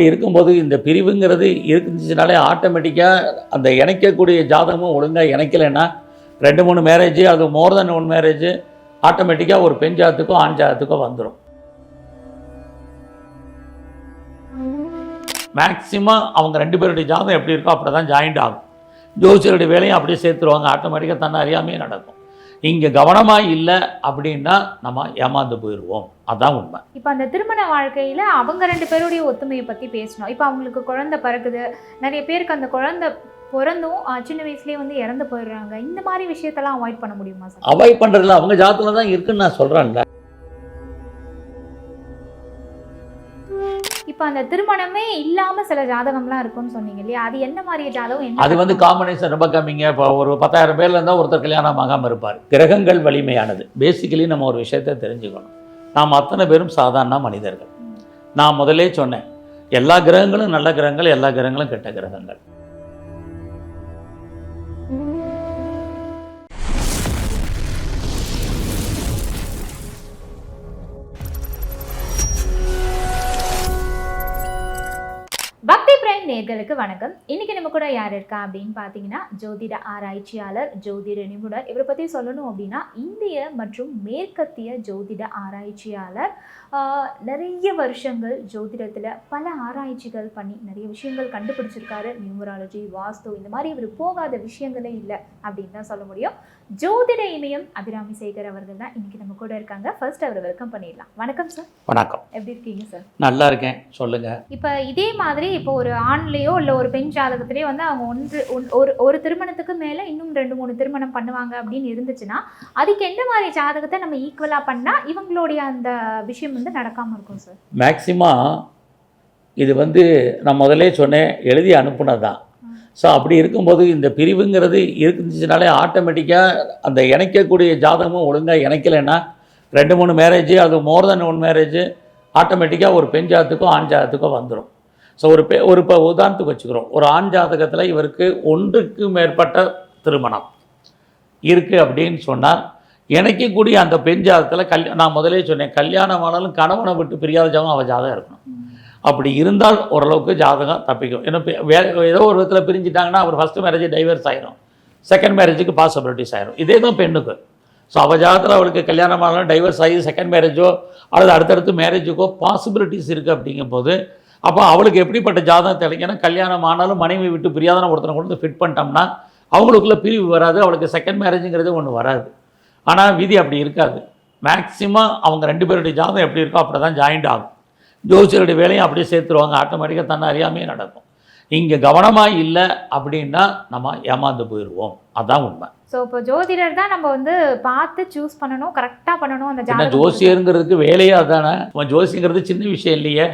அப்படி இருக்கும்போது இந்த பிரிவுங்கிறது இருந்துச்சுனாலே ஆட்டோமேட்டிக்காக அந்த இணைக்கக்கூடிய ஜாதகமும் ஒழுங்காக இணைக்கலைன்னா ரெண்டு மூணு மேரேஜ் அது மோர் தென் ஒன் மேரேஜ் ஆட்டோமேட்டிக்காக ஒரு பெண் ஜாதத்துக்கோ ஆண் ஜாதத்துக்கோ வந்துடும் மேக்சிமம் அவங்க ரெண்டு பேருடைய ஜாதகம் எப்படி இருக்கோ அப்படி தான் ஜாயிண்ட் ஆகும். ஜோசியருடைய வேலையும் அப்படியே சேர்த்துருவாங்க. ஆட்டோமேட்டிக்காக தன்னை அறியாமையே நடக்கும். இங்கே கவனமாக இல்லை அப்படின்னா நம்ம ஏமாந்து போயிடுவோம் அதான் உண்மை. இப்போ அந்த திருமண வாழ்க்கையில அவங்க ரெண்டு பேருடைய ஒத்துமையை பத்தி பேசணும். இப்போ அவங்களுக்கு குழந்தை பிறக்குது. நிறைய பேருக்கு அந்த குழந்தை பிறந்தும் சின்ன வயசுலயே வந்து இறந்து போயிடுறாங்க. இந்த மாதிரி விஷயத்தெல்லாம் அவாய்ட் பண்ண முடியுமா சார்? அவாய்ட் பண்ணுறதுல அவங்க ஜாதத்தில் தான் இருக்குன்னு நான் சொல்கிறேன்ல இப்போ அந்த திருமணமே இல்லாம சில ஜாதகம்லாம் இருக்கும்னு சொன்னீங்க இல்லையா? அது என்ன மாதிரி ஜாதகம்? அது வந்து காம்பினேஷன் ரொம்ப கம்மிங்க. இப்போ ஒரு பத்தாயிரம் பேர்ல இருந்தால் ஒருத்தர் கல்யாணம் ஆகாமல் இருப்பார். கிரகங்கள் வலிமையானது. பேசிக்கலி நம்ம ஒரு விஷயத்தை தெரிஞ்சுக்கணும். நாம் அத்தனை பேரும் சாதாரண மனிதர்கள். நான் முதல்லே சொன்னேன் எல்லா கிரகங்களும் நல்ல கிரகங்கள் எல்லா கிரகங்களும் கெட்ட கிரகங்கள். நேர்களுக்கு வணக்கம். இன்னைக்கு நம்ம கூட யார் இருக்கா அப்படின்னு பார்த்தீங்கன்னா ஜோதிட ஆராய்ச்சியாளர் ஜோதிட நிபுணர். இவரை பற்றி சொல்லணும் அப்படின்னா இந்திய மற்றும் மேற்கத்திய ஜோதிட ஆராய்ச்சியாளர் நிறைய வருஷங்கள் ஜோதிடத்தில் பல ஆராய்ச்சிகள் பண்ணி நிறைய விஷயங்கள் கண்டுபிடிச்சிருக்காரு. நியூமராலஜி வாஸ்து இந்த மாதிரி இவர் போகாத விஷயங்களே இல்லை அப்படின்னு தான் சொல்ல முடியும். ஜோதிட இமயம் அபிராமி சேகர் அவர்கள் தான் இன்னைக்கு நம்ம கூட இருக்காங்க. ஃபர்ஸ்ட் அவரை வெல்கம் பண்ணிடலாம். வணக்கம் சார் வணக்கம். எப்படி இருக்கீங்க சார் நல்லா இருக்கேன். சொல்லுங்க. இப்போ இதே மாதிரி இப்போ ஒரு ஆண்லேயோ இல்லை ஒரு பெண் ஜாதகத்திலேயோ வந்து அவங்க ஒன்று ஒன்- ஒரு ஒரு திருமணத்துக்கு மேலே இன்னும் ரெண்டு மூணு திருமணம் பண்ணுவாங்க அப்படின்னு இருந்துச்சுன்னா அதுக்கு எந்த மாதிரி ஜாதகத்தை நம்ம ஈக்குவலாக பண்ணால் இவங்களுடைய அந்த விஷயம் வந்து நடக்காமல் இருக்கும் சார் மேக்சிமம் இது வந்து நான் முதல்லே சொன்னேன் எழுதி அனுப்புனது தான் ஸோ அப்படி இருக்கும்போது இந்த பிரிவுங்கிறது இருந்துச்சுனாலே ஆட்டோமேட்டிக்காக அந்த இணைக்கக்கூடிய ஜாதகமும் ஒழுங்காக இணைக்கலைன்னா ரெண்டு மூணு மேரேஜ் அது மோர் தென் ஒன் மேரேஜ் ஆட்டோமேட்டிக்காக ஒரு பெண் ஜாதத்துக்கோ ஆண் ஜாதத்துக்கோ வந்துடும் ஸோ ஒரு பெ ஒரு இப்போ உதாரணத்துக்கு வச்சுக்கிறோம். ஒரு ஆண் ஜாதகத்தில் இவருக்கு ஒன்றுக்கு மேற்பட்ட திருமணம் இருக்குது அப்படின்னு சொன்னால் இணைக்கக்கூடிய அந்த பெண் ஜாதகத்தில் கல் நான் முதலே சொன்னேன் கல்யாணம் ஆனாலும் கணவனை விட்டு பிரியாத ஜாதகம் அவள் ஜாதகம் இருக்கணும். அப்படி இருந்தால் ஓரளவுக்கு ஜாதகம் தப்பிக்கும். ஏன்னா இப்ப வே ஏதோ ஒரு விதத்தில் பிரிஞ்சிட்டாங்கன்னா அவர் ஃபஸ்ட்டு மேரேஜ் டைவர்ஸ் ஆயிரும். செகண்ட் மேரேஜுக்கு பாசிபிலிட்டிஸ் ஆயிரும். இதே தான் பெண்ணுக்கு. ஸோ அவள் ஜாதகத்தில் அவளுக்கு கல்யாணம் ஆனாலும் டைவர்ஸ் ஆகி செகண்ட் மேரேஜோ அல்லது அடுத்தடுத்து மேரேஜுக்கோ பாசிபிலிட்டிஸ் இருக்குது அப்படிங்கும்போது அப்போ அவளுக்கு எப்படிப்பட்ட ஜாதகம் தெளிங்கன்னா கல்யாணம் ஆனாலும் மனைவி விட்டு பிரியாதன ஒருத்தனை கொண்டு ஃபிட் பண்ணிட்டோம்னா அவங்களுக்குள்ள பிரிவு வராது. அவளுக்கு செகண்ட் மேரேஜுங்கிறது ஒன்று வராது. ஆனால் விதி அப்படி இருக்காது. மேக்ஸிமம் அவங்க ரெண்டு பேருடைய ஜாதகம் எப்படி இருக்கோ அப்படி தான் ஜாயிண்ட் ஆகும். ஜோசியருடைய வேலையும் அப்படியே சேர்த்துருவாங்க. ஆட்டோமேட்டிக்காக தன்னை அறியாமையே நடக்கும். இங்கே கவனமாக இல்லை அப்படின்னா நம்ம ஏமாந்து போயிடுவோம் அதான் உண்மை. ஸோ இப்போ ஜோதிடர் தான் நம்ம வந்து பார்த்து சூஸ் பண்ணணும் கரெக்டாக பண்ணணும் அந்த ஜாதகம் ஜோசியருங்கிறதுக்கு வேலையே அதானே ஜோசிங்கிறது சின்ன விஷயம் இல்லையே.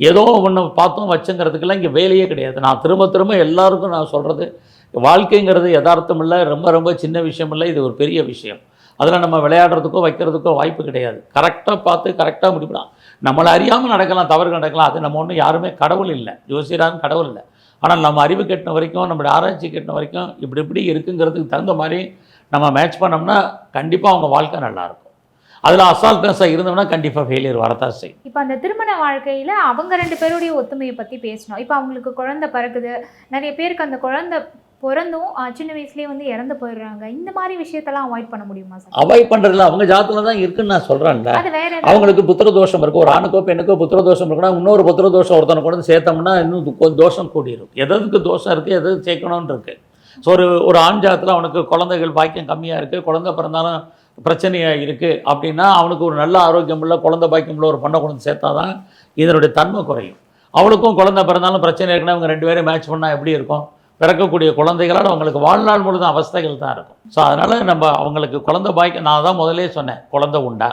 ஏதோ ஒன்று பார்த்தோம் வச்சுங்கிறதுக்கெல்லாம் இங்கே வேலையே கிடையாது. நான் திரும்ப திரும்ப எல்லாருக்கும் நான் சொல்கிறது வாழ்க்கைங்கிறது யதார்த்தம் இல்லை ரொம்ப ரொம்ப சின்ன விஷயம் இல்லை இது ஒரு பெரிய விஷயம். அதில் நம்ம விளையாடுறதுக்கோ வைக்கிறதுக்கோ வாய்ப்பு கிடையாது. கரெக்டாக பார்த்து கரெக்டாக முடிக்கலாம் நம்மளை அறியாமல் நடக்கலாம் தவறு நடக்கலாம். அது நம்ம ஒன்றும் யாருமே கடவுள் இல்லை. ஜோசியராக கடவுள் இல்லை. ஆனால் நம்ம அறிவு கெட்டின வரைக்கும் நம்மளுடைய ஆராய்ச்சி கெட்டின வரைக்கும் இப்படி இப்படி இருக்குங்கிறதுக்கு தகுந்த மாதிரி நம்ம மேட்ச் பண்ணோம்னா கண்டிப்பாக அவங்க வாழ்க்கை நல்லாயிருக்கும் அதில் அசால்ட்னஸாக இருந்தோம்னா கண்டிப்பாக ஃபெயிலியர் வரத்தான் செய்யும். இப்போ அந்த திருமண வாழ்க்கையில் அவங்க ரெண்டு பேருடைய ஒத்துமையை பற்றி பேசணும். இப்போ அவங்களுக்கு குழந்தை பிறக்குது. நிறைய பேருக்கு அந்த குழந்தை பிறந்தும் சின்ன வயசுலயே வந்து இறந்து போயிடுறாங்க. இந்த மாதிரி விஷயத்தெல்லாம் அவாய்ட் பண்ண முடியுமா சார் அவாய்ட் பண்ணுறதுல அவங்க ஜாதத்தில் தான் இருக்குன்னு நான் சொல்கிறேன்ல அது வேற அவங்களுக்கு புத்திர தோஷம் இருக்கும். ஒரு ஆணுக்கோ பெண்ணுக்கோ புத்திர தோஷம் இருக்குன்னா இன்னொரு புத்திர தோஷம் ஒருத்தனை கொண்டு வந்து சேர்த்தோம்னா இன்னும் கொஞ்சம் தோஷம் கூடிரும். எதுக்கு தோஷம் இருக்குது எது சேர்க்கணும்னு இருக்கு. ஸோ ஒரு ஒரு ஆண் ஜாதத்தில் அவனுக்கு குழந்தைகள் பாக்கியம் கம்மியாக இருக்குது குழந்தை பிறந்தாலும் பிரச்சனையாக இருக்குது அப்படின்னா அவனுக்கு ஒரு நல்ல ஆரோக்கியம் உள்ள குழந்தை பாக்கியம் உள்ள ஒரு பொண்ணை கொண்டு சேர்த்தா தான் இதனுடைய தன்மை குறையும். அவளுக்கும் குழந்தை பிறந்தாலும் பிரச்சனை இருக்குன்னா அவங்க ரெண்டு பேரும் மேட்ச் பண்ணால் எப்படி இருக்கும்? பிறக்கக்கூடிய குழந்தைகளால் அவங்களுக்கு வாழ்நாள் முழுதும் அவஸ்தைகள் தான் இருக்கும். ஸோ அதனால் நம்ம அவங்களுக்கு குழந்தை பாய்க்க நான் தான் முதலே சொன்னேன் குழந்தை உண்டா?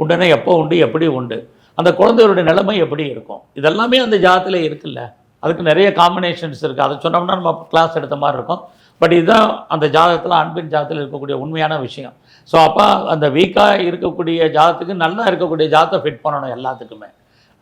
உடனே எப்போ உண்டு எப்படி உண்டு? அந்த குழந்தையோட நிலைமை எப்படி இருக்கும்? இதெல்லாமே அந்த ஜாதத்தில் இருக்குல்ல? அதுக்கு நிறைய காம்பினேஷன்ஸ் இருக்குது அதை சொன்னோம்னா நம்ம கிளாஸ் எடுத்த மாதிரி இருக்கும். பட் இதுதான் அந்த ஜாதகத்தில் அன்பின் ஜாதத்தில் இருக்கக்கூடிய உண்மையான விஷயம். ஸோ அப்போ அந்த வீக்காக இருக்கக்கூடிய ஜாதத்துக்கு நல்லா இருக்கக்கூடிய ஜாதத்தை ஃபிட் பண்ணணும் எல்லாத்துக்குமே.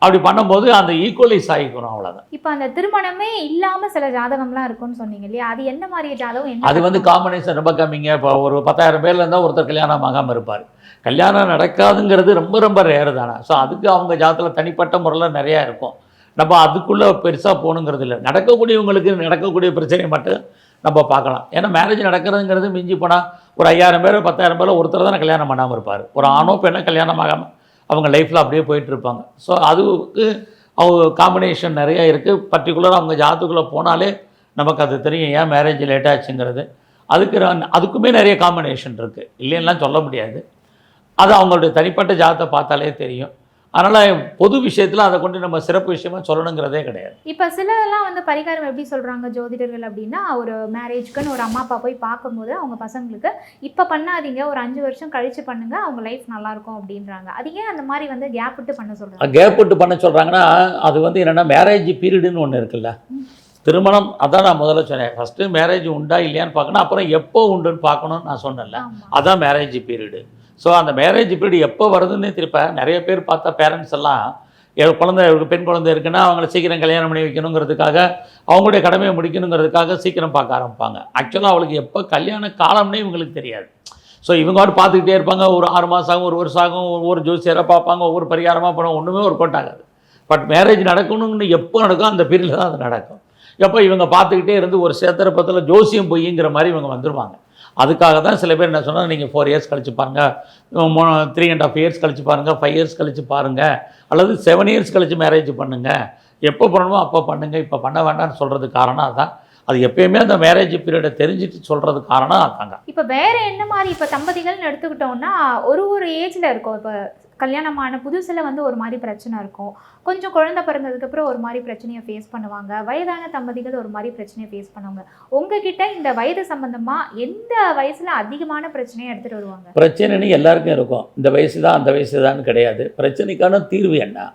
அப்படி பண்ணும்போது அந்த ஈக்குவலைஸ் ஆகிக்கணும் அவ்வளோதான் இப்போ அந்த திருமணமே இல்லாம சில ஜாதகம்லாம் இருக்கும்னு சொன்னீங்க இல்லையா? அது என்ன மாதிரி ஜாதகம்? அது வந்து காம்பினேஷன் ரொம்ப கம்மிங்க. இப்போ ஒரு பத்தாயிரம் பேர்ல இருந்தால் ஒருத்தர் கல்யாணம் ஆகாமல் இருப்பார். கல்யாணம் நடக்காதுங்கிறது ரொம்ப ரொம்ப ரேர் தானே? ஸோ அதுக்கு அவங்க ஜாதத்தில் தனிப்பட்ட முறையில் நிறையா இருக்கும். நம்ம அதுக்குள்ளே பெருசாக போகணுங்கிறது இல்லை. நடக்கக்கூடியவங்களுக்கு நடக்கக்கூடிய பிரச்சனையை மட்டும் நம்ம பார்க்கலாம். ஏன்னா மேரேஜ் நடக்கிறதுங்கிறது மிஞ்சி போனால் ஒரு ஐயாயிரம் பேர் பத்தாயிரம் பேர் ஒருத்தர் தானே கல்யாணம் பண்ணாமல் இருப்பார். ஒரு ஆணோ பெண்ணோ கல்யாணம் ஆகாமல் அவங்க லைஃப்பில் அப்படியே போயிட்டு இருப்பாங்க ஸோ அதுக்கு அவங்க காம்பினேஷன் நிறைய இருக்குது பர்டிகுலராக அவங்க ஜாதத்துக்குள்ளே போனாலே நமக்கு அது தெரியும். ஏன் மேரேஜ் லேட் ஆச்சுங்கிறது. அதுக்கு நான்- அதுக்குமே நிறைய காம்பினேஷன் இருக்குது இல்லைன்னா சொல்ல முடியாது. அது அவங்களுடைய தனிப்பட்ட ஜாதத்தை பார்த்தாலே தெரியும். அதனால் பொது விஷயத்தில் அதை கொண்டு நம்ம சிறப்பு விஷயமா சொல்லணுங்கிறதே கிடையாது. இப்போ சிலதெல்லாம் வந்து பரிகாரம் எப்படி சொல்றாங்க ஜோதிடர்கள் அப்படின்னா ஒரு மேரேஜ்க்குன்னு ஒரு அம்மா அப்பா போய் பார்க்கும்போது அவங்க பசங்களுக்கு இப்போ பண்ணாதீங்க ஒரு அஞ்சு வருஷம் கழிச்சு பண்ணுங்க அவங்க லைஃப் நல்லா இருக்கும் அப்படின்றாங்க. அது ஏன் அந்த மாதிரி வந்து கேப் விட்டு பண்ண சொல்றாங்க? கேப் விட்டு பண்ண சொல்கிறாங்கன்னா அது வந்து என்னென்னா மேரேஜ் பீரியடுன்னு ஒன்று இருக்குல்ல. திருமணம் அதான் நான் முதல்ல சொன்னேன். ஃபஸ்ட்டு மேரேஜ் உண்டா இல்லையான்னு பார்க்கணும். அப்புறம் எப்போ உண்டுன்னு பார்க்கணும்னு நான் சொன்னேன்ல. அதான் மேரேஜ் பீரியடு ஸோ அந்த மேரேஜ் பீரியட் எப்போ வருதுன்னே திருப்ப நிறைய பேர் பார்த்தா பேரண்ட்ஸ் எல்லாம் எ- குழந்தை பெண் குழந்தை இருக்குன்னா அவங்கள சீக்கிரம் கல்யாணம் பண்ணி வைக்கணுங்கிறதுக்காக அவங்களுடைய கடமையை முடிக்கணுங்கிறதுக்காக சீக்கிரம் பார்க்க ஆரம்பிப்பாங்க. ஆக்சுவலாக அவளுக்கு எப்போ கல்யாண காலம்னே இவங்களுக்கு தெரியாது. ஸோ இவங்க பார்த்துக்கிட்டே இருப்பாங்க. ஒரு ஆறு மாதம் ஆகும் ஒரு வருஷம் ஆகும் ஒவ்வொரு ஜோசியராக பார்ப்பாங்க ஒவ்வொரு பரிகாரமாக போனால் ஒன்றுமே ஒர்க் அவுட் ஆகாது. பட் மேரேஜ் நடக்கணும்னு எப்போ நடக்கும் அந்த பீரியடில் தான் அது நடக்கும். எப்போ இவங்க பார்த்துக்கிட்டே இருந்து ஒரு சேத்திரப்பத்தில் ஜோசியம் பொய்ங்கிற மாதிரி இவங்க வந்துடுவாங்க அதுக்காக தான் சில பேர் என்ன சொன்னால் நீங்கள் ஃபோர் இயர்ஸ் கழிச்சு பாருங்கள் த்ரீ அண்ட் ஆஃப் இயர்ஸ் கழிச்சு பாருங்கள் ஃபைவ் இயர்ஸ் கழிச்சு பாருங்கள் அல்லது செவன் இயர்ஸ் கழிச்சு மேரேஜ் பண்ணுங்கள் எப்போ பண்ணணுமோ அப்போ பண்ணுங்கள் இப்போ பண்ண வேண்டாம்னு சொல்கிறது காரணம் அதான். அது எப்பயுமே அந்த மேரேஜ் பீரியடை தெரிஞ்சுட்டு சொல்கிறது காரணம் அதாங்க. இப்போ வேறு என்ன மாதிரி இப்போ தம்பதிகள்னு எடுத்துக்கிட்டோம்னா ஒரு ஒரு ஏஜில் இருக்கும் இப்போ கல்யாணமான புதுசில் வந்து ஒரு மாதிரி பிரச்சனை இருக்கும். கொஞ்சம் குழந்தை பிறந்ததுக்கப்புறம் ஒரு மாதிரி பிரச்சனையை ஃபேஸ் பண்ணுவாங்க. வயதான தம்பதிகள் ஒரு மாதிரி பிரச்சனையை ஃபேஸ் பண்ணுவாங்க. உங்ககிட்ட இந்த வயது சம்மந்தமாக எந்த வயசில் அதிகமான பிரச்சனையை எடுத்துகிட்டு வருவாங்க? பிரச்சனைன்னு எல்லாருக்கும் இருக்கும். இந்த வயசு தான் அந்த வயசு தான் கிடையாது. பிரச்சனைக்கான தீர்வு என்ன?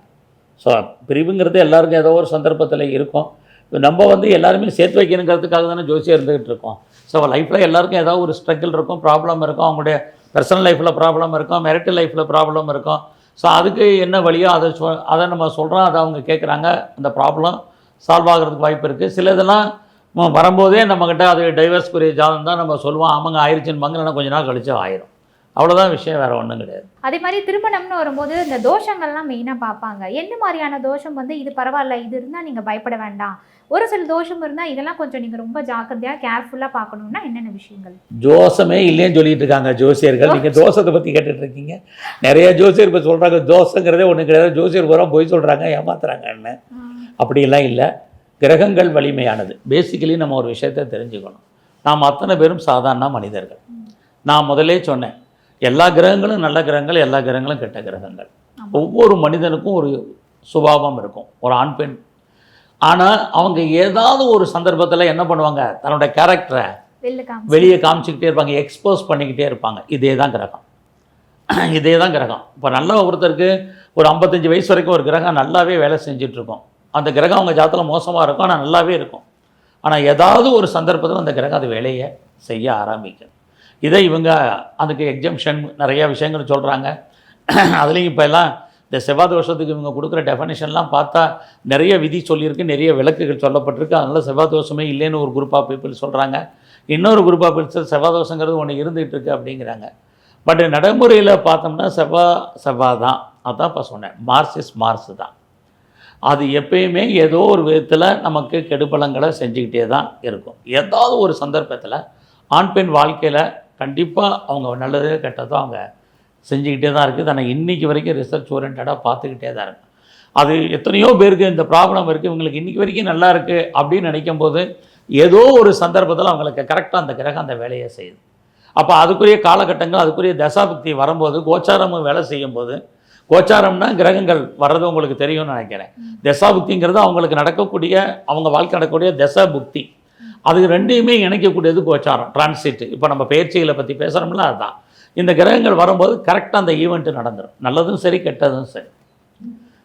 ஸோ பிரிவுங்கிறது எல்லாருக்கும் ஏதோ ஒரு சந்தர்ப்பத்தில் இருக்கும். நம்ம வந்து எல்லாருமே சேர்த்து வைக்கணுங்கிறதுக்காக தானே ஜோசியாக இருந்துகிட்டு இருக்கோம். ஸோ லைஃப்பில் எல்லாருக்கும் ஏதாவது ஒரு ஸ்ட்ரகிள் இருக்கும் ப்ராப்ளம் இருக்கும். அவங்களுடைய பர்சனல் லைஃப்பில் ப்ராப்ளம் இருக்கும் மெரிட்டல் லைஃப்பில் ப்ராப்ளம் இருக்கும். ஸோ அதுக்கு என்ன வழியோ அதை சொ அதை நம்ம சொல்கிறோம் அதை அவங்க கேட்குறாங்க அந்த ப்ராப்ளம் சால்வ் ஆகிறதுக்கு வாய்ப்பு இருக்குது சில இதெல்லாம் வரும்போதே நம்மக்கிட்ட அது டைவர்ஸ்க்குரிய ஜாதகம் தான் நம்ம சொல்லுவோம். ஆமாங்க ஆயிடுச்சுன்னு இல்லைன்னா கொஞ்ச நாள் கழிச்சு ஆயிரும். அவ்வளோதான் விஷயம் வேறு ஒன்றும் கிடையாது. அதே மாதிரி திருமணம்னு வரும்போது இந்த தோஷங்கள்லாம் மெயினாக பார்ப்பாங்க. என்ன மாதிரியான தோஷம் வந்து இது பரவாயில்ல இது இருந்தால் நீங்கள் பயப்பட வேண்டாம். ஒரு சில தோஷம் இருந்தால் இதெல்லாம் கொஞ்சம் நீங்கள் ரொம்ப ஜாக்கிரதையாக கேர்ஃபுல்லாக பார்க்கணும்னா என்னென்ன விஷயங்கள்? ஜோசமே இல்லைன்னு சொல்லிட்டு இருக்காங்க ஜோசியர்கள். நீங்கள் தோசத்தை பற்றி கேட்டுட்டு இருக்கீங்க. நிறைய ஜோசியர் இப்போ சொல்கிறாங்க தோசைங்கிறதே ஒன்றும் கிடையாது. ஜோசியர் பூரா போய் சொல்கிறாங்க ஏமாத்துறாங்கன்னு அப்படியெல்லாம் இல்லை. கிரகங்கள் வலிமையானது. பேசிக்கலி நம்ம ஒரு விஷயத்தை தெரிஞ்சுக்கணும். நாம் அத்தனை பேரும் சாதாரண மனிதர்கள். நான் முதல்லே சொன்னேன் எல்லா கிரகங்களும் நல்ல கிரகங்கள் எல்லா கிரகங்களும் கெட்ட கிரகங்கள். ஒவ்வொரு மனிதனுக்கும் ஒரு சுபாவம் இருக்கும். ஒரு ஆண் பெண் ஆனால் அவங்க ஏதாவது ஒரு சந்தர்ப்பத்தில் என்ன பண்ணுவாங்க? தன்னோட கேரக்டரை வெளியே காமிச்சிக்கிட்டே இருப்பாங்க எக்ஸ்போஸ் பண்ணிக்கிட்டே இருப்பாங்க. இதே தான் கிரகம். இதே தான் கிரகம். இப்போ நல்ல ஒருத்தருக்கு ஒரு ஐம்பத்தஞ்சு வயசு வரைக்கும் ஒரு கிரகம் நல்லாவே வேலை செஞ்சுட்டு இருக்கும் அந்த கிரகம் அவங்க ஜாதத்தில் மோசமாக இருக்கும் ஆனால் நல்லாவே இருக்கும். ஆனால் ஏதாவது ஒரு சந்தர்ப்பத்தில் அந்த கிரகம் அது வேலையை செய்ய ஆரம்பிக்கும். இதை இவங்க அதுக்கு எக்ஸம்ஷன் நிறைய விஷயங்கள் சொல்கிறாங்க அதுலேயும் இப்போ எல்லாம் இந்த செவ்வாய் தோஷத்துக்கு இவங்க கொடுக்குற டெஃபனேஷன்லாம் பார்த்தா நிறைய விதி சொல்லியிருக்கு நிறைய விளக்குகள் சொல்லப்பட்டிருக்கு. அதனால் செவ்வாய் தோஷமே இல்லைன்னு ஒரு குரூப் ஆஃப் பீப்புள் சொல்கிறாங்க இன்னொரு குரூப் ஆஃப் பீப்புள் செவ்வாய் தோஷங்கிறது ஒன்று இருந்துகிட்டு இருக்கு அப்படிங்கிறாங்க. பட் நடைமுறையில் பார்த்தோம்னா செவ்வாய் செவ்வாய் தான். அதான் இப்போ சொன்னேன். மார்ஸ் இஸ் மார்ஸ் தான். அது எப்பயுமே ஏதோ ஒரு விதத்தில் நமக்கு கெடுபலங்களை செஞ்சுக்கிட்டே தான் இருக்கும். ஏதாவது ஒரு சந்தர்ப்பத்தில் ஆண் பெண் வாழ்க்கையில் கண்டிப்பாக அவங்க நல்லது கெட்டதோ அவங்க செஞ்சுக்கிட்டே தான் இருக்குது. ஆனால் இன்றைக்கி வரைக்கும் ரிசர்ச் ஓரியன்டாக பார்த்துக்கிட்டே தான் இருக்கு. அது எத்தனையோ பேருக்கு இந்த ப்ராப்ளம் இருக்குது இவங்களுக்கு இன்றைக்கி வரைக்கும் நல்லா இருக்குது அப்படின்னு நினைக்கும் போது ஏதோ ஒரு சந்தர்ப்பத்தில் அவங்களுக்கு கரெக்டாக அந்த கிரகம் அந்த வேலையை செய்யுது. அப்போ அதுக்குரிய காலகட்டங்கள் அதுக்குரிய தசாபக்தி வரும்போது கோச்சாரமும் வேலை செய்யும்போது கோச்சாரம்னா கிரகங்கள் வர்றது உங்களுக்கு தெரியும்னு நினைக்கிறேன். தசாபுக்திங்கிறது அவங்களுக்கு நடக்கக்கூடிய அவங்க வாழ்க்கை நடக்கக்கூடிய தசா புக்தி அது ரெண்டையுமே இணைக்கக்கூடியது கோச்சாரம் டிரான்சிட் இப்போ நம்ம பயிற்சிகளை பற்றி பேசுகிறோம்ல அதுதான் இந்த கிரகங்கள் வரும்போது கரெக்டாக அந்த ஈவெண்ட்டு நடந்துடும் நல்லதும் சரி கெட்டதும் சரி.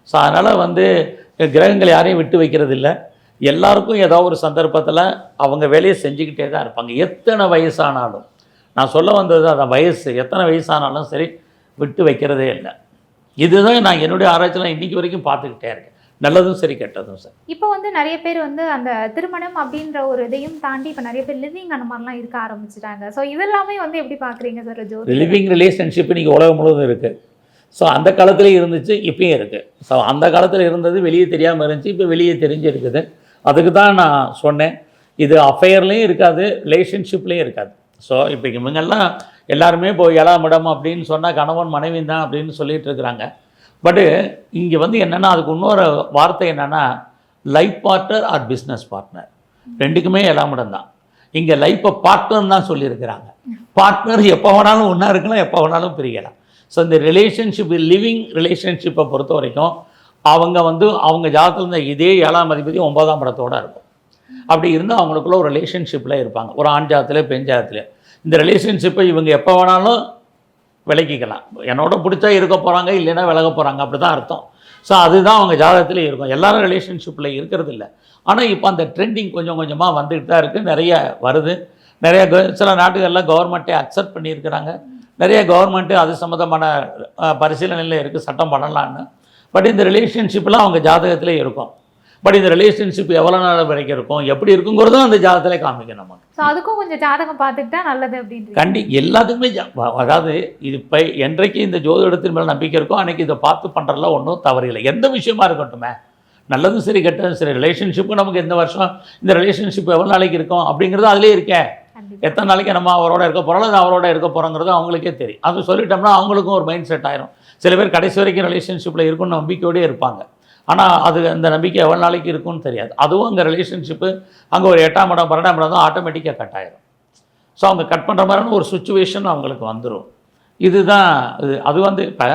ஸோ அதனால் வந்து கிரகங்கள் யாரையும் விட்டு வைக்கிறது இல்லை எல்லாருக்கும் ஏதோ ஒரு சந்தர்ப்பத்தில் அவங்க வேலையை செஞ்சுக்கிட்டே தான் இருப்பாங்க. எத்தனை வயசானாலும். நான் சொல்ல வந்தது அந்த வயசு. எத்தனை வயசானாலும் சரி விட்டு வைக்கிறதே இல்லை. இதுதான் நான் என்னுடைய ஆராய்ச்சியில் இன்றைக்கி வரைக்கும் பார்த்துக்கிட்டே இருக்கேன். நல்லதும் சரி கெட்டதும் சரி. இப்போ வந்து நிறைய பேர் வந்து அந்த திருமணம் அப்படின்ற ஒரு இதையும் தாண்டி இப்போ நிறைய பேர் லிவிங் அந்த மாதிரிலாம் இருக்க ஆரம்பிச்சிட்டாங்க. ஸோ இதெல்லாமே வந்து எப்படி பார்க்குறீங்க சார் ஜோதி? லிவிங் ரிலேஷன்ஷிப் இன்றைக்கி உலகம் முழுவதும் இருக்குது ஸோ அந்த காலத்துலேயும் இருந்துச்சு இப்பயும் இருக்குது ஸோ அந்த காலத்தில் இருந்தது வெளியே தெரியாமல் இருந்துச்சு இப்போ வெளியே தெரிஞ்சு இருக்குது அதுக்கு தான் நான் சொன்னேன் இது அஃபையர்லேயும் இருக்காது ரிலேஷன்ஷிப்லேயும் இருக்காது. ஸோ இப்போ இவங்கெல்லாம் எல்லாருமே இப்போ இடம் அப்படின்னு சொன்னால் கணவன் மனைவி தான் அப்படின்னு சொல்லிட்டு இருக்கிறாங்க. பட்டு இங்கே வந்து என்னென்னா அதுக்கு இன்னொரு வார்த்தை என்னென்னா life partner or business partner ரெண்டுக்குமே இடம் தான் இங்கே லைஃப்பை பார்ட்னர் தான் சொல்லியிருக்கிறாங்க. பார்ட்னர் எப்போ வேணாலும் ஒன்றா இருக்கலாம் எப்போ வேணாலும் பிரியலாம் ஸோ இந்த ரிலேஷன்ஷிப் லிவிங் ரிலேஷன்ஷிப்பை பொறுத்த வரைக்கும் அவங்க வந்து அவங்க ஜாதகத்தில் இருந்த இதே ஏழாம் அதிபதி ஒன்பதாம் படத்தோடு இருக்கும். அப்படி இருந்தால் அவங்களுக்குள்ள ஒரு ரிலேஷன்ஷிப்பில் இருப்பாங்க. ஒரு ஆண் ஜாதத்துலேயோ பெண் ஜாதத்துலேயோ இந்த ரிலேஷன்ஷிப்பை இவங்க எப்போ வேணாலும் விலக்கிக்கலாம் என்னோட பிடிச்சா இருக்க போகிறாங்க இல்லைன்னா விலக போகிறாங்க அப்படி தான் அர்த்தம். ஸோ அதுதான் அவங்க ஜாதகத்தில் இருக்கும். எல்லாரும் ரிலேஷன்ஷிப்பில் இருக்கிறது இல்லை ஆனால் இப்போ அந்த ட்ரெண்டிங் கொஞ்சம் கொஞ்சமாக வந்துக்கிட்டு தான் இருக்குது நிறைய வருது. நிறைய சில நாட்டுகளில் கவர்மெண்ட்டே அக்செப்ட் பண்ணியிருக்கிறாங்க. நிறைய கவர்மெண்ட்டு அது சம்மந்தமான பரிசீலனையில் இருக்குது சட்டம் பண்ணலான்னு பட் இந்த ரிலேஷன்ஷிப்லாம் அவங்க ஜாதகத்திலே இருக்கும். பட் இந்த ரிலேஷன்ஷிப் எவ்வளோ நாள் வரைக்கும் இருக்கும்? எப்படி இருக்குங்கிறதும் அந்த ஜாதகத்திலே காமிக்கும் நமக்கு. ஸோ அதுக்கும் கொஞ்சம் ஜாதகம் பார்த்துட்டு தான் நல்லது அப்படின்றீங்க கண்டி எல்லாத்துக்குமே அதாவது இது இப்போ என்றைக்கு இந்த ஜோதிடத்தின் மேலே நம்பிக்கை இருக்கோ அன்னைக்கு இதை பார்த்து பண்ணுறதுல ஒன்றும் தவறில்லை எந்த விஷயமா இருக்கட்டுமே. நல்லதும் சரி கெட்டதும் சரி ரிலேஷன்ஷிப்பும் நமக்கு இந்த வருஷம் இந்த ரிலேஷன்ஷிப் எவ்வளோ நாளைக்கு இருக்கும் அப்படிங்கிறது அதிலே இருக்கேன் எத்தனை நாளைக்கு நம்ம அவரோட இருக்க போகிறோம் அல்லது அவரோட இருக்க போகிறோங்கிறது அவங்களுக்கே தெரியும். அது சொல்லிட்டோம்னா அவங்களுக்கும் ஒரு மைண்ட் செட் ஆயிரும். சில பேர் கடைசி வரைக்கும் ரிலேஷன்ஷிப்பில் இருக்கும்னு நம்பிக்கையோடயே இருப்பாங்க. ஆனால் அது அந்த நம்பிக்கை எவ்வளோ நாளைக்கு இருக்கும்னு தெரியாது. அதுவும் அங்கே ரிலேஷன்ஷிப்பு அங்கே ஒரு எட்டாம் இடம் பன்னெண்டாம் இடம் தான் ஆட்டோமேட்டிக்காக கட் ஆயிரும். ஸோ அவங்க கட் பண்ணுற மாதிரியான ஒரு சுச்சுவேஷன் அவங்களுக்கு வந்துடும் இதுதான் இது அது வந்து இப்போ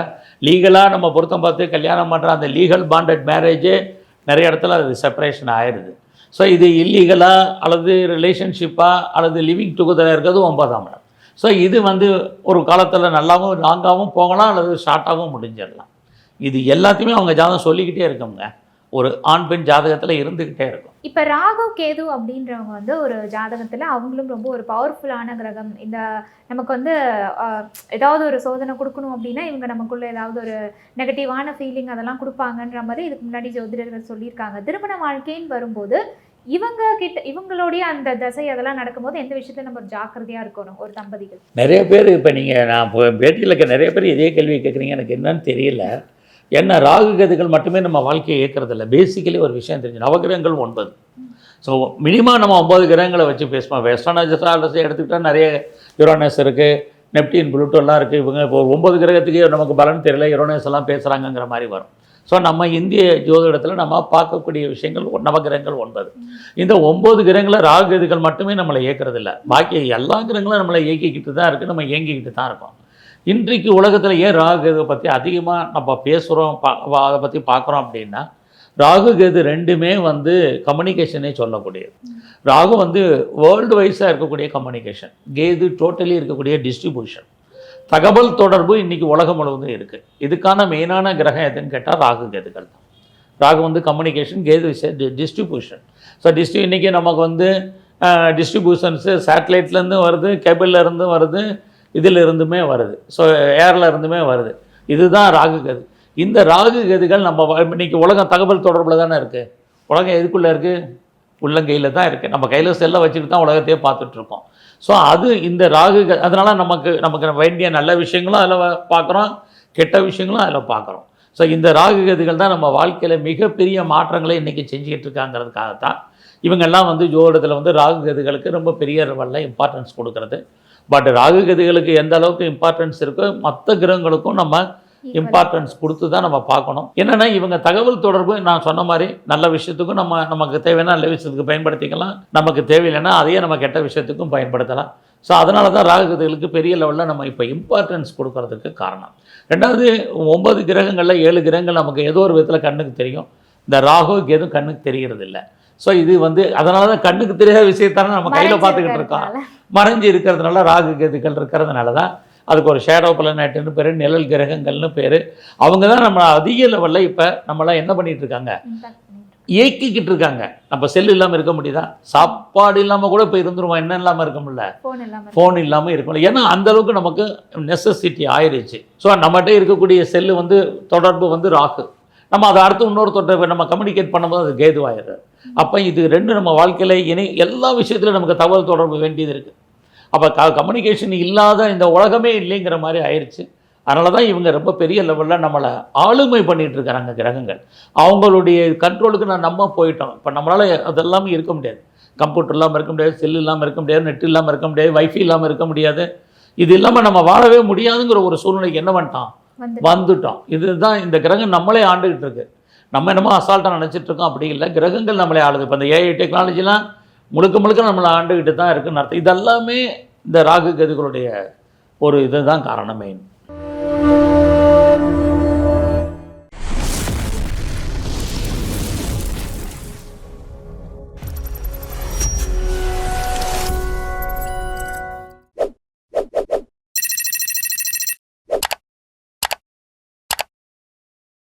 லீகலாக நம்ம பொருத்தம் பார்த்து கல்யாணம் பண்ணுற அந்த லீகல் பாண்டட் மேரேஜே நிறைய இடத்துல அது செப்பரேஷன் ஆயிடுது ஸோ இது இல்லீகலாக அல்லது ரிலேஷன்ஷிப்பாக அல்லது லிவிங் டுகெதராக இருக்கிறது ஒன்பதாம் இடம். ஸோ இது வந்து ஒரு காலத்தில் நல்லாவும் லாங்காகவும் போகலாம் அல்லது ஷார்ட்டாகவும் முடிஞ்சிடலாம். இது எல்லாத்தையுமே அவங்க ஜாதகம் சொல்லிக்கிட்டே இருக்கோங்க ஒரு ஆண் பெண் ஜாதகத்தில் இருந்துக்கிட்டே இருக்கும். இப்போ ராகு கேது அப்படின்றவங்க வந்து ஒரு ஜாதகத்தில் அவங்களும் ரொம்ப ஒரு பவர்ஃபுல்லான கிரகம். இந்த நமக்கு வந்து ஏதாவது ஒரு சோதனை கொடுக்கணும் அப்படின்னா இவங்க நமக்குள்ள ஏதாவது ஒரு நெகட்டிவான ஃபீலிங் அதெல்லாம் கொடுப்பாங்கன்ற மாதிரி இதுக்கு முன்னாடி ஜோதிடர்கள் சொல்லியிருக்காங்க. திருமண வாழ்க்கைன்னு வரும்போது இவங்க கிட்ட இவங்களுடைய அந்த தசை அதெல்லாம் நடக்கும்போது எந்த விஷயத்துல நம்ம ஜாக்கிரதையா இருக்கணும்? ஒரு தம்பதிகள். நிறைய பேர் இப்போ நீங்கள் நான் பேட்டியில் இருக்க நிறைய பேர் இதே கேள்வி கேட்குறீங்க எனக்கு என்னன்னு தெரியல. என்ன ராகு கதிகள் மட்டுமே நம்ம வாழ்க்கையை இயக்கிறதில்ல பேசிக்கலி ஒரு விஷயம் தெரிஞ்சு நவகிரகங்கள் ஒன்பது. ஸோ மினிமம் நம்ம ஒம்பது கிரகங்களை வச்சு பேசுவோம். வெஸ்டர்ன் அஜஸ்ட்ராலஜி எடுத்துக்கிட்டால் நிறைய யுரோனஸ் இருக்குது நெப்டின் புளுட்டோலாம் இருக்குது இவங்க இப்போ ஒம்பது கிரகத்துக்கே நமக்கு பலன் தெரியல. யுரோனஸ் எல்லாம் பேசுகிறாங்கங்கிற மாதிரி வரும். ஸோ நம்ம இந்திய ஜோதிடத்தில் நம்ம பார்க்கக்கூடிய விஷயங்கள் ஒ- நவகிரகங்கள் ஒன்பது. இந்த ஒம்பது கிரகங்களை ராகு கதிகள் மட்டுமே நம்மளை இயக்கிறதில்ல பாக்கி எல்லா கிரகங்களும் நம்மளை இயக்கிக்கிட்டு தான் இருக்குது நம்ம இயங்கிக்கிட்டு தான் இருக்கோம். இன்றைக்கு உலகத்தில் ஏன் ராகு கேது பற்றி அதிகமாக நம்ம பேசுகிறோம் பா வா- அதை பற்றி பார்க்குறோம் அப்படின்னா ராகு கேது ரெண்டுமே வந்து கம்யூனிகேஷனே சொல்லக்கூடியது. ராகு வந்து வேர்ல்டு வைஸாக இருக்கக்கூடிய கம்யூனிகேஷன் கேது டோட்டலி இருக்கக்கூடிய டிஸ்ட்ரிபியூஷன் தகவல் தொடர்பு இன்றைக்கி உலகம் முழுவதும் இருக்குது இதுக்கான மெயினான கிரகம் எதுன்னு கேட்டால் ராகு கேதுகள் தான். ராகு வந்து கம்யூனிகேஷன் கேது டிஸ்ட்ரிபியூஷன் ஸோ டிஸ்ட்ரி இன்றைக்கி நமக்கு வந்து டிஸ்ட்ரிபியூஷன்ஸு சேட்டலைட்லேருந்து வருது கேபிள்ல இருந்து வருது இதில் இருந்துமே வருது. ஸோ ஏரில் இருந்துமே வருது. இதுதான் ராகு கது. இந்த ராகு கதிகள் நம்ம இன்றைக்கி உலகம் தகவல் தொடர்பில் தானே இருக்குது உலகம் எதுக்குள்ளே இருக்குது உள்ளங்கையில் தான் இருக்குது நம்ம கையில் செல்லை வச்சுட்டு தான் உலகத்தையே பார்த்துட்ருக்கோம் ஸோ அது இந்த ராகு க- நமக்கு நமக்கு வேண்டிய நல்ல விஷயங்களும் அதில் பார்க்குறோம். கெட்ட விஷயங்களும் அதில் பார்க்குறோம். ஸோ இந்த ராகு கதிகள் தான் நம்ம வாழ்க்கையில் மிகப்பெரிய மாற்றங்களை இன்றைக்கி செஞ்சுக்கிட்டு இருக்காங்கிறதுக்காகத்தான் இவங்கெல்லாம் வந்து ஜோதிடத்தில் வந்து ராகு கதிகளுக்கு ரொம்ப பெரிய லெவலில் இம்பார்ட்டன்ஸ் கொடுக்கறது. பட் ராகு கதிகளுக்கு எந்த அளவுக்கு இம்பார்ட்டன்ஸ் இருக்கோ மற்ற கிரகங்களுக்கும் நம்ம இம்பார்ட்டன்ஸ் கொடுத்து தான் நம்ம பார்க்கணும். என்னென்னா இவங்க தகவல் தொடர்பு நான் சொன்ன மாதிரி நல்ல விஷயத்துக்கும் நம்ம நமக்கு தேவையான நல்ல விஷயத்துக்கு பயன்படுத்திக்கலாம். நமக்கு தேவையில்லைன்னா அதையே நம்ம கெட்ட விஷயத்துக்கும் பயன்படுத்தலாம். ஸோ அதனால தான் ராகுகதைகளுக்கு பெரிய லெவலில் நம்ம இப்போ இம்பார்ட்டன்ஸ் கொடுக்கறதுக்கு காரணம். ரெண்டாவது ஒன்பது கிரகங்களில் ஏழு கிரகங்கள் நமக்கு ஏதோ ஒரு விதத்தில் கண்ணுக்கு தெரியும். இந்த ராகு எதுவும் கண்ணுக்கு தெரியறது இல்லை ஸோ இது வந்து அதனால தான் கண்ணுக்கு தெரியாத விஷயத்தான நம்ம கையில் பார்த்துக்கிட்டு இருக்கோம். மறைஞ்சு இருக்கிறதுனால ராகு கேதுக்கள் இருக்கிறதுனால தான் அதுக்கு ஒரு ஷேடோ பிளானட்னு பேர் நிழல் கிரகங்கள்னு பேர். அவங்க தான் நம்ம அதிக லெவலில் இப்போ நம்மளாம் என்ன பண்ணிட்டு இருக்காங்க? இயக்கிக்கிட்டு இருக்காங்க. நம்ம செல் இல்லாமல் இருக்க முடியுதா? சாப்பாடு இல்லாமல் கூட இப்போ இருந்துருவோம் என்ன இல்லாமல் இருக்க முடியல? ஃபோன் இல்லாம ஃபோன் இல்லாமல் இருக்கணும் ஏன்னா அந்த அளவுக்கு நமக்கு நெசசிட்டி ஆயிருச்சு. ஸோ நம்மகிட்ட இருக்கக்கூடிய செல்லு வந்து தொடர்பு வந்து ராகு. நம்ம அதை அடுத்து இன்னொருத்தர் நம்ம கம்யூனிகேட் பண்ணும்போது அது கேதுவாயிடுது. அப்போ இது ரெண்டு நம்ம வாழ்க்கையில் இணை எல்லா விஷயத்துலையும் நமக்கு தகவல் தொடர்பு வேண்டியது இருக்குது அப்போ க கம்யூனிகேஷன் இல்லாத இந்த உலகமே இல்லைங்கிற மாதிரி ஆயிடுச்சு அதனால தான் இவங்க ரொம்ப பெரிய லெவலில் நம்மளை ஆளுமை பண்ணிகிட்டு இருக்கிறாங்க கிரகங்கள். அவங்களுடைய கண்ட்ரோலுக்கு நான் நம்ம போயிட்டோம். இப்போ நம்மளால் அதெல்லாமே இருக்க முடியாது. கம்ப்யூட்டர் இல்லாமல் இருக்க முடியாது செல் இல்லாமல் இருக்க முடியாது நெட் இல்லாமல் இருக்க முடியாது வைஃபை இல்லாமல் இருக்க முடியாது. இது இல்லாமல் நம்ம வாழவே முடியாதுங்கிற ஒரு சூழ்நிலைக்கு என்ன பண்ணிட்டான்? வந்துட்டோம். இதுதான் இந்த கிரகம் நம்மளே ஆண்டுகிட்டு இருக்கு. நம்ம என்னமோ அசால்ட்டாக நினச்சிட்டு இருக்கோம் அப்படி இல்லை கிரகங்கள் நம்மளே ஆளுது. இப்போ இந்த ஏஐ டெக்னாலஜிலாம் முழுக்க முழுக்க நம்மளை ஆண்டுகிட்டு தான் இருக்குன்னு அர்த்தம். இதெல்லாமே இந்த ராகு கதிகளுடைய ஒரு இதுதான் காரணமே